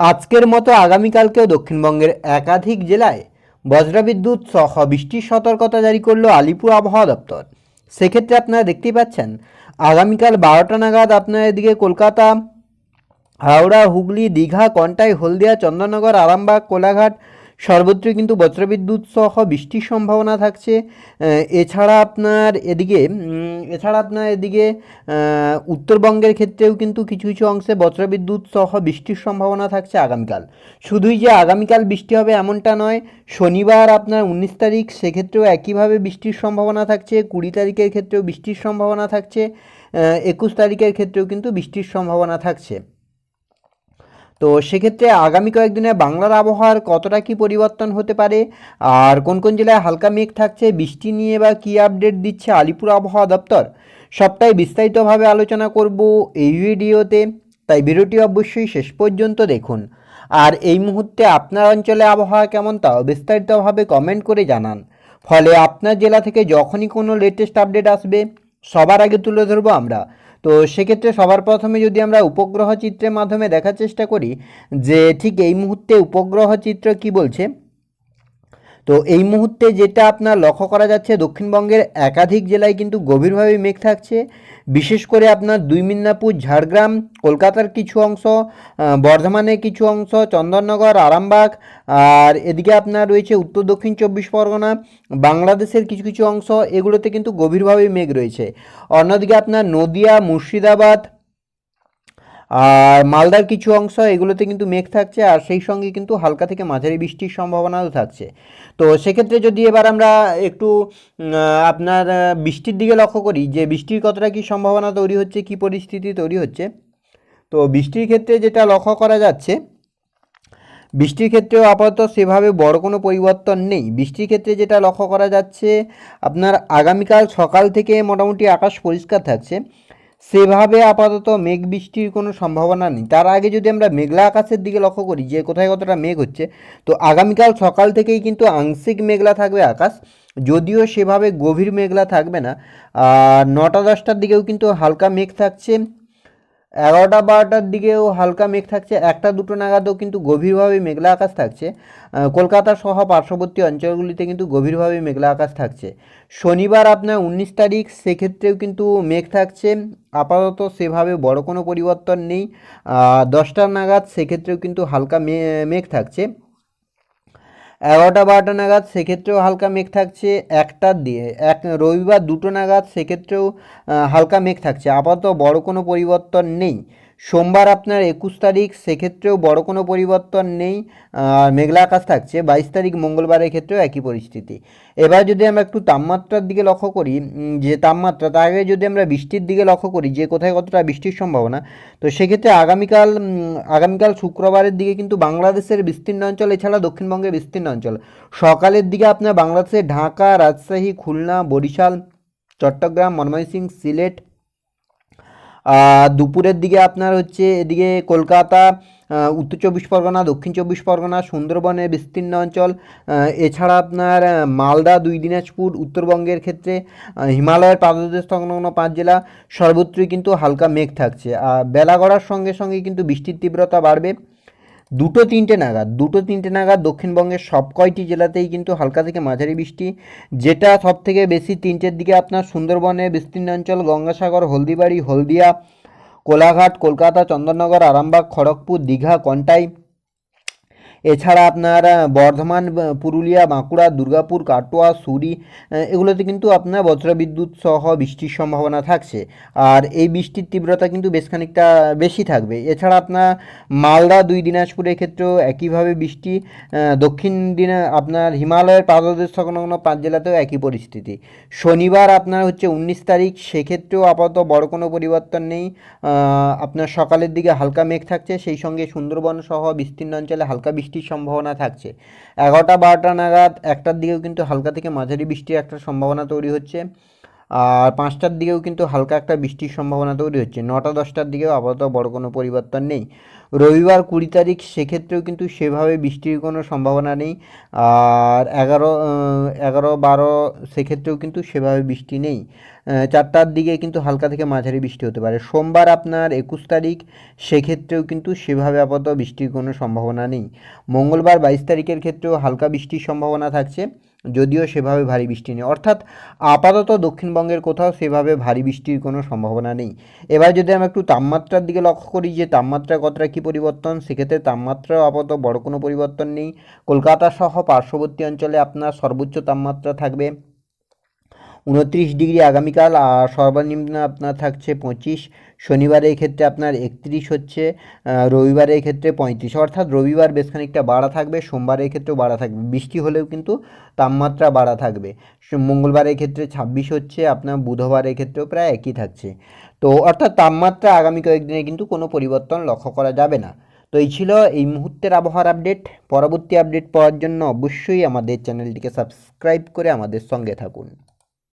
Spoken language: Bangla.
আজকের মতো আগামীকালকেও দক্ষিণবঙ্গের একাধিক জেলায় বজ্রবিদ্যুৎ সহ বৃষ্টির সতর্কতা জারি করল আলিপুর আবহাওয়া দপ্তর। সেক্ষেত্রে আপনারা দেখতেই পাচ্ছেন, আগামীকাল বারোটা নাগাদ আপনার এদিকে কলকাতা, হাওড়া, হুগলি, দীঘা, কন্টাই, হলদিয়া চন্দননগর আরামবাগ, কোলাঘাট সর্বত্রই কিন্তু বজ্রবিদ্যুৎ সহ বৃষ্টির সম্ভাবনা থাকছে। এছাড়া আপনার এদিকে এছাড়া আপনার এদিকে উত্তরবঙ্গের ক্ষেত্রেও কিন্তু কিছু কিছু অংশে বজ্রবিদ্যুৎ সহ বৃষ্টির সম্ভাবনা থাকছে আগামীকাল। শুধুই যে আগামীকাল বৃষ্টি হবে এমনটা নয়, শনিবার আপনার উনিশ তারিখ, সেক্ষেত্রেও একইভাবে বৃষ্টির সম্ভাবনা থাকছে, কুড়ি তারিখের ক্ষেত্রেও বৃষ্টির সম্ভাবনা থাকছে একুশ তারিখের ক্ষেত্রেও কিন্তু বৃষ্টির সম্ভাবনা থাকছে। তো সেক্ষেত্রে আগামী কয়েকদিনে বাংলার আবহাওয়ার কতটা কি পরিবর্তন হতে পারে? আর কোন কোন জেলায় হালকা মেঘ থাকছে? বৃষ্টি নিয়ে বা কী আপডেট দিচ্ছে আলিপুর আবহাওয়া দপ্তর? সবটাই বিস্তারিতভাবে আলোচনা করব এই ভিডিওতে। তাই ভিডিওটি অবশ্যই শেষ পর্যন্ত দেখুন। আর এই মুহূর্তে আপনার অঞ্চলে আবহাওয়া কেমন তাও বিস্তারিতভাবে কমেন্ট করে জানান। ফলে আপনার জেলা থেকে যখনই কোনো লেটেস্ট আপডেট আসবে, সবার আগে তুলে ধরবো আমরা। তো সেক্ষেত্রে সবার প্রথমে যদি আমরা উপগ্রহ চিত্রের মাধ্যমে দেখার চেষ্টা করি যে ঠিক এই মুহূর্তে উপগ্রহ চিত্র কি বলছে? তো এই মুহূর্তে যেটা আপনার লক্ষ্য করা যাচ্ছে, দক্ষিণবঙ্গের একাধিক জেলায় কিন্তু গভীরভাবে মেঘ থাকছে। বিশেষ করে আপনার দুই মিদনাপুর, ঝাড়গ্রাম, কলকাতার কিছু অংশ বর্ধমানের কিছু অংশ, চন্দননগর, আরামবাগ, আর এদিকে আপনার রয়েছে উত্তর দক্ষিণ চব্বিশ পরগনা, বাংলাদেশের কিছু কিছু অংশ, এগুলোতে কিন্তু গভীরভাবে মেঘ রয়েছে। অন্যদিকে আপনার নদিয়া, মুর্শিদাবাদ আর মালদার কিছু অংশ এগুলোতে কিন্তু মেঘ থাকছে, আর সেই সঙ্গে কিন্তু হালকা থেকে মাঝারি বৃষ্টির সম্ভাবনাও থাকছে। তো সেক্ষেত্রে যদি এবার আমরা একটু আপনার বৃষ্টির দিকে লক্ষ্য করি, যে বৃষ্টির কতটা কি সম্ভাবনা তৈরি হচ্ছে, কি পরিস্থিতি তৈরি হচ্ছে, তো বৃষ্টির ক্ষেত্রে যেটা লক্ষ্য করা যাচ্ছে, বৃষ্টির ক্ষেত্রেও আপাতত সেভাবে বড় কোনো পরিবর্তন নেই। বৃষ্টির ক্ষেত্রে যেটা লক্ষ্য করা যাচ্ছে, আপনার আগামীকাল সকাল থেকে মোটামুটি আকাশ পরিষ্কার থাকছে। সেভাবে আপাতত মেঘ বৃষ্টির কোনো সম্ভাবনা নেই। তার আগে যদি আমরা মেঘলা আকাশের দিকে লক্ষ্য করি, যে কোথায় কতটা মেঘ হচ্ছে, তো আগামীকাল সকাল থেকেই কিন্তু আংশিক মেঘলা থাকবে আকাশ। যদিও সেভাবে গভীর মেঘলা থাকবে না নটা দশটার দিকেও কিন্তু হালকা মেঘ থাকছে। এগারোটা বারোটার দিকেও হালকা মেঘ থাকছে, একটা দুটো নাগাদও কিন্তু গভীরভাবে মেঘলা আকাশ থাকছে। কলকাতা সহ পার্শ্ববর্তী অঞ্চলগুলিতে কিন্তু গভীরভাবে মেঘলা আকাশ থাকছে। শনিবার আপনার উনিশ তারিখ, সেক্ষেত্রেও কিন্তু মেঘ থাকছে। আপাতত সেভাবে বড় কোনো পরিবর্তন নেই। দশটা নাগাদ, সেক্ষেত্রেও কিন্তু হালকা মেঘ থাকছে। এগারোটা বারোটা নাগাদ সেক্ষেত্রেও হালকা মেঘ থাকছে একটার দিয়ে। এক রবিবার দুটো নাগাদ সেক্ষেত্রেও হালকা মেঘ থাকছে। আপাতত বড় কোনো পরিবর্তন নেই। সোমবার আপনার একুশ তারিখ, সেক্ষেত্রেও বড় কোনো পরিবর্তন নেই। মেঘলা আকাশ থাকছে, বাইশ তারিখ মঙ্গলবারের ক্ষেত্রেও একই পরিস্থিতি। এবার যদি আমরা একটু তাপমাত্রার দিকে লক্ষ্য করি যে তাপমাত্রা, তার আগে যদি আমরা বৃষ্টির দিকে লক্ষ্য করি, যে কোথায় কতটা বৃষ্টির সম্ভাবনা, তো সেক্ষেত্রে আগামীকাল আগামীকাল শুক্রবারের দিকে কিন্তু বাংলাদেশের বিস্তীর্ণ অঞ্চল এছাড়া দক্ষিণবঙ্গের বিস্তীর্ণ অঞ্চল। সকালের দিকে আপনার বাংলাদেশের ঢাকা, রাজশাহী, খুলনা, বরিশাল, চট্টগ্রাম, ময়মনসিংহ, সিলেট দুপুরের দিকে আপনার হচ্ছে এদিকে কলকাতা উত্তর চব্বিশ পরগনা, দক্ষিণ চব্বিশ পরগনা সুন্দরবনের বিস্তীর্ণ অঞ্চল এছাড়া আপনার মালদা, দুই দিনাজপুর, উত্তরবঙ্গের ক্ষেত্রে হিমালয়ের পাদদেশ সংলগ্ন পাঁচ জেলা, সর্বত্রই কিন্তু হালকা মেঘ থাকছে। আর বেলা গড়ার সঙ্গে সঙ্গে কিন্তু বৃষ্টির তীব্রতা বাড়বে। দুটো তিনটে নাগাদ, দুটো তিনটে নাগাদ দক্ষিণবঙ্গের সব কয়টি জেলাতেই কিন্তু হালকা থেকে মাঝারি বৃষ্টি, যেটা সব থেকে বেশি তিনটের দিকে আপনার সুন্দরবনে বিস্তীর্ণ অঞ্চল গঙ্গাসাগর, হলদিবাড়ি, হলদিয়া, কোলাঘাট, কলকাতা, চন্দননগর, আরামবাগ, খড়গপুর, দীঘা, কন্টাই এছাড়া আপনার বর্ধমান পুরুলিয়া, বাঁকুড়া, দুর্গাপুর, কাটোয়া, সুরি এগুলোতে কিন্তু আপনার বজ্রবিদ্যুৎ সহ বৃষ্টির সম্ভাবনা থাকছে। আর এই বৃষ্টির তীব্রতা কিন্তু বেশ খানিকটা বেশি থাকবে। এছাড়া আপনার মালদা, দুই দিনাজপুরের ক্ষেত্রেও একইভাবে বৃষ্টি দক্ষিণ দিনে, আপনার হিমালয়ের পাদদেশ সংলগ্ন পাঁচ জেলাতেও একই পরিস্থিতি। শনিবার আপনার হচ্ছে উনিশ তারিখ, সেক্ষেত্রেও আপাতত বড় কোনো পরিবর্তন নেই। আপনার সকালের দিকে হালকা মেঘ থাকছে, সেই সঙ্গে সুন্দরবন সহ বিস্তীর্ণ অঞ্চলে হালকা বৃষ্টির সম্ভাবনা থাকছে। এগারোটা, বারোটা নাগাদ একটার দিকেও কিন্তু হালকা থেকে মাঝারি বৃষ্টির একটা সম্ভাবনা তৈরি হচ্ছে। আর পাঁচটার দিকেও কিন্তু হালকা একটা বৃষ্টির সম্ভাবনা তৈরি হচ্ছে। নটা, দশটার দিকেও আপাতত বড় কোনো পরিবর্তন নেই। রবিবার কুড়ি তারিখ, সেক্ষেত্রেও কিন্তু সেভাবে বৃষ্টির কোনো সম্ভাবনা নেই। আর এগারো এগারো, বারো, সেক্ষেত্রেও কিন্তু সেভাবে বৃষ্টি নেই। চারটার দিকে কিন্তু হালকা থেকে মাঝারি বৃষ্টি হতে পারে। সোমবার আপনার একুশ তারিখ, সেক্ষেত্রেও কিন্তু সেভাবে আপাতত বৃষ্টির কোনো সম্ভাবনা নেই। মঙ্গলবার বাইশ তারিখের ক্ষেত্রেও হালকা বৃষ্টির সম্ভাবনা থাকছে। যদিও সেভাবে ভারী বৃষ্টি নেই। অর্থাৎ আপাতত দক্ষিণবঙ্গের কোথাও সেভাবে ভারী বৃষ্টির কোনো সম্ভাবনা নেই। এবার যদি আমরা একটু তাপমাত্রার দিকে লক্ষ্য করি যে তাপমাত্রা কতটা কী পরিবর্তন, সেক্ষেত্রে তাপমাত্রাও আপাতত বড় কোনো পরিবর্তন নেই। কলকাতা সহ পার্শ্ববর্তী অঞ্চলে আপনার সর্বোচ্চ তাপমাত্রা থাকবে উনত্রিশ ডিগ্রি আগামীকাল, আর সর্বনিম্ন আপনার থাকছে পঁচিশ। শনিবারের ক্ষেত্রে আপনার একত্রিশ হচ্ছে রবিবারের ক্ষেত্রে পঁয়ত্রিশ। অর্থাৎ রবিবার বেশ খানিকটা বাড়া থাকবে, সোমবারের ক্ষেত্রেও বাড়া থাকবে। বৃষ্টি হলেও কিন্তু তাপমাত্রা বাড়া থাকবে। মঙ্গলবারের ক্ষেত্রে ছাব্বিশ হচ্ছে, আপনার বুধবারের ক্ষেত্রেও প্রায় একই থাকছে। তো অর্থাৎ তাপমাত্রা আগামী কয়েকদিনে কিন্তু কোনো পরিবর্তন লক্ষ্য করা যাবে না। তো এই ছিল এই মুহূর্তের আবহাওয়ার আপডেট। পরবর্তী আপডেট পাওয়ার জন্য অবশ্যই আমাদের চ্যানেলটিকে সাবস্ক্রাইব করে আমাদের সঙ্গে থাকুন।